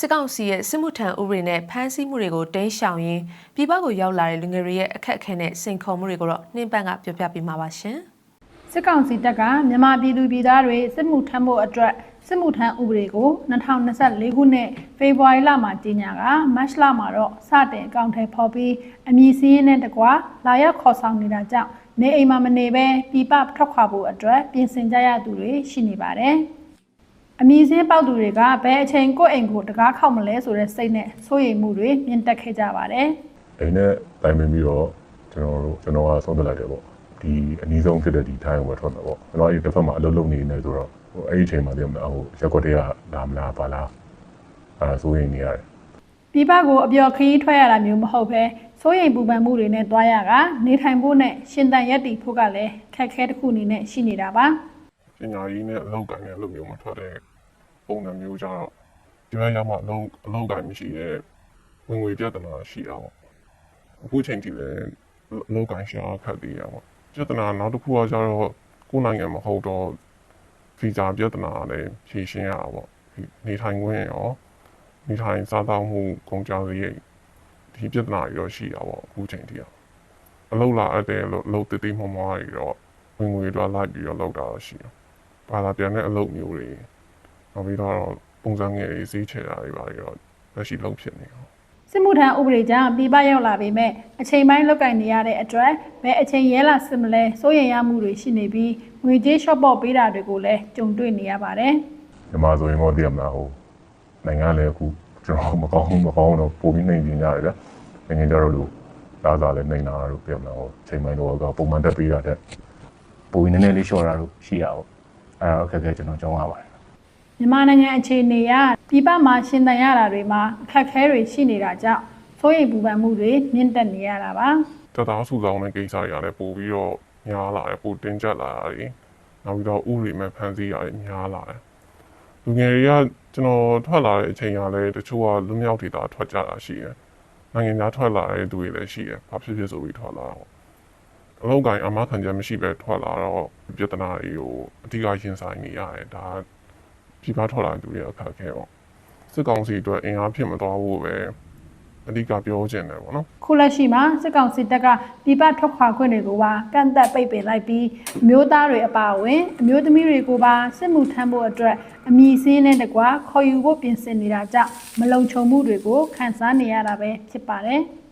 စစ်ကောင်စီရဲ့စစ်မှုထမ်းဥပဒေနဲ့ဖမ်းဆီးမှုတွေကိုတင်းရှောင်ရင်းပြည်ပကိုရောက်လာတဲ့လူငယ်တွေရဲ့အခက်အခဲနဲ့စိန်ခေါ်မှုတွေကိုတော့နှင်းပန်းကပြောပြပေးမှာပါရှင်။စစ်ကောင်စီတပ်ကမြန်မာပြည်သူပြည်သားတွေစစ်မှုထမ်းဖို့အတွက်စစ်မှုထမ်းဥပဒေကို2024ခုနှစ်ဖေဖော်ဝါရီလမှာကြီးညာကမတ်လမှာတော့စတင်အကောင့်ထဲပေါ်ပြီးအမည်စည်းရင်းနဲ့တကွာလာရောက်ခေါ်ဆောင်နေတာကြောင့်နေအိမ်မှာမနေဘဲပြည်ပထွက်ခွာဖို့အတွက်ပြင်ဆင်ကြရသူတွေရှိနေပါတယ်။ အမည်စင်းပေါက်သူတွေကဘယ်အချိန်ကိုယ့်အိမ်ကိုတကားခောက်မလဲဆိုတဲ့စိတ်နဲ့စိုးရိမ်မှုတွေမြင့်တက်ခဲ့ကြပါတယ်။အိမ်နဲ့တိုင်ပင်ပြီးတော့ကျွန်တော်တို့ကျွန်တော်ကဆုံးဖြတ်လိုက်တယ်ပေါ့ဒီအနည်းဆုံးဖြစ်တဲ့ဒီထိုင်းကိုပဲထွက်မှာပေါ့ကျွန်တော်အဲ့ဒီတစ်ဖက်မှာအလုပ်လုပ်နေနေဆိုတော့ဟိုအဲ့ဒီအချိန်မှာတည်းမလားဟိုရက်ကွက်တွေကလာမလားပါလားအဲဆိုရင်နေရတယ်ပြည်ပကိုအပျော်ခရီးထွက်ရတာမျိုးမဟုတ်ပဲစိုးရိမ်ပူပန်မှုတွေနဲ့တွားရကနေထိုင်ဖို့နဲ့ရှင်တန်ရက်တည်ဖို့ကလည်းခက်ခဲတစ်ခုအနေနဲ့ရှိနေတာပါ ပညာရေးနဲ့အလုပ်ကိုင်းနဲ့အလုပ်မျိုးမထွက်တဲ့ပုံစံမျိုးကြတော့ဒီဘက်ရောက်မှအလုပ်အလုပ်ကိုင်းမရှိတဲ့ဝင်ငွေပြဿနာရှိတာပေါ့အခုချိန်ထိလည်းအလုပ်ကိုင်းရှာခက်သေးရပေါ့ပြဿနာနောက်တစ်ခုကကြတော့ကိုယ်နိုင်ငံမဟုတ်တော့ဗီဇာပြဿနာလည်းဖြေရှင်းရတာပေါ့ဒီနေထိုင်ခွင့်ရောနေထိုင်စားသောက်မှုကုန်ကြစရိတ်ဒီပြဿနာတွေတော့ရှိတာပေါ့အခုချိန်ထိอ่ะအလုပ်လာအပ်တယ်လို့အလုပ်တည်တည်မမွားတွေတော့ဝင်ငွေတော့လိုက်ပြီးတော့လောက်တာတော့ရှိတယ် ဘာသာပြန်တဲ့အလုပ်မျိုးတွေနောက်ပြီးတော့ပုံစံငယ်တွေဈေးချတာတွေပါတွေတော့လက်ရှိလုံးဖြစ်နေအောင်စစ်မှုထမ်းဥပဒေကြောင့်ပြည်ပရောက်လာပေမဲ့အချိန်ပိုင်းလောက်ကင်နေရတဲ့အတွက်ဘယ်အချိန်ရဲလာစစ်မလဲစိုးရိမ်ရမှုတွေရှိနေပြီးငွေကြေးရှော့ပေါ့ပေးတာတွေကိုလည်းကြုံတွေ့နေရပါတယ်ဒီမှာဆိုရင်တော့တည်ရမလားဟိုနိုင်ငံလည်းအခုကျွန်တော်မကောင်းဘူးမကောင်းတော့ပုံပြီးနေပြကြရတယ်ဗျငင်းကြတော့လို့သားစားလည်းနေလာတော့တည်ရမလားဟိုချိန်ပိုင်းတော့ကပုံမှန်တက်ပေးတာတဲ့ပုံရင်းနည်းနည်းလေးလျှော့တာတို့ရှိတာပေါ့ အဲတော့အခက်အခဲကျွန်တော်ကြောင်းရပါတယ်မြန်မာနိုင်ငံအခြေအနေကပြည်ပမှာရှင်တန်ရတာတွေမှာအခက်အခဲတွေရှိနေတာကြောင့်စိုးရိမ်ပူပန်မှုတွေမြင့်တက်နေရတာပါတသားစုဆောင်တဲ့ကိစ္စတွေကလည်းပို့ပြီးတော့များလာတယ်ပို့တင်းကျပ်လာတာတွေနောက်ပြီးတော့ဥပဒေမဲ့ဖန်ဆီးရတယ်များလာတယ်လူငယ်တွေကကျွန်တော်ထွက်လာတဲ့အချိန်ကလည်းတချို့ကလူမြောက်ဒေတာထွက်ကြတာရှိတယ်နိုင်ငံသားထွက်လာတဲ့သူတွေလည်းရှိတယ်ဘာဖြစ်ဖြစ်ဆိုပြီးထွက်လာတော့ အလုံးကိုင်းအမခံချက်မရှိပဲထွက်လာတော့ပြဿနာတွေကိုအဓိကရင်ဆိုင်နေရတယ်ဒါပြပထွက်လာတဲ့သူတွေအခက်အခဲပေါ့စစ်ကောင်စီအတွက်အင်အားဖြစ်မသွားဘူးပဲအဓိကပြောချင်တယ်ပေါ့နော်ခုလက်ရှိမှာစစ်ကောင်စစ်တပ်ကပြည်ပထွက်ခွာခွင့်တွေကိုပါကန့်သက်ပိတ်ပင်လိုက်ပြီးအမျိုးသားတွေအပါအဝင်အမျိုးသမီးတွေကိုပါစစ်မှုထမ်းဖို့အတွက်အမည်စင်းနဲ့တကွာခေါ်ယူဖို့ပြင်ဆင်နေတာကြောင့်မလုံခြုံမှုတွေကိုခန်းစားနေရတာပဲဖြစ်ပါတယ်။